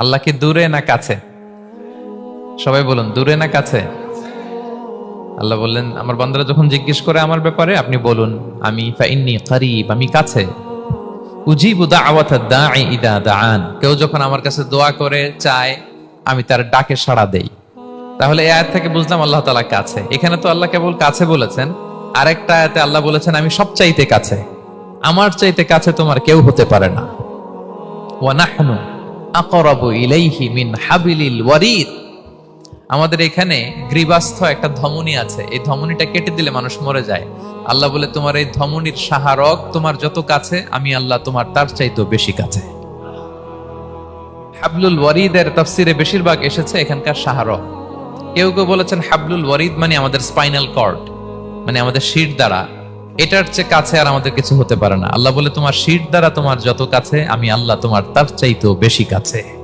আল্লাহ কি দূরে না কাছে? সবাই বলুন, দূরে না কাছে? আল্লাহ বললেন, আমার বান্দারা যখন জিজ্ঞেস করে আমার ব্যাপারে, আপনি বলুন, আমি ফাইন্নি করিব, আমি কাছে। কেউ যখন আমার কাছে দোয়া করে, চায়, আমি তার ডাকে সাড়া দেই। তাহলে এই আয়াত থেকে বুঝলাম আল্লাহ তাআলা কাছে। এখানে তো আল্লাহ কেবল কাছে বলেছেন, আরেকটা আয়াতে আল্লাহ বলেছেন, আমি সব চাইতে কাছে। আমার চাইতে কাছে তোমার কেউ হতে পারে না। ওয়ানাহনু আকরাবু ইলাইহি মিন হাবিলিল ওয়ারিদ। আমাদের এখানে গ্রীবাস্থ একটা ধমনী আছে। এই ধমনীটা কেটে দিলে মানুষ মরে যায়। আল্লাহ বলে, তোমার এই ধমনীর সাহারক তোমার যত কাছে, আমি আল্লাহ তোমার তার চাইতেও বেশি কাছে। হাবলুল ওয়ারিদের তাফসিরে বেশিরভাগ এসেছে এখানকার সাহারক। কেউ কেউ বলেছেন হাবলুল ওয়ারিদ মানে আমাদের স্পাইনাল কর্ড মানে আমাদের শির দ্বারা এটার চেয়ে কাছে আর আমাদের কিছু হতে পারে না। আল্লাহ বলে, তোমার শির দ্বারা তোমার যত কাছে, আমি আল্লাহ তোমার তার চাইতেও বেশি কাছে।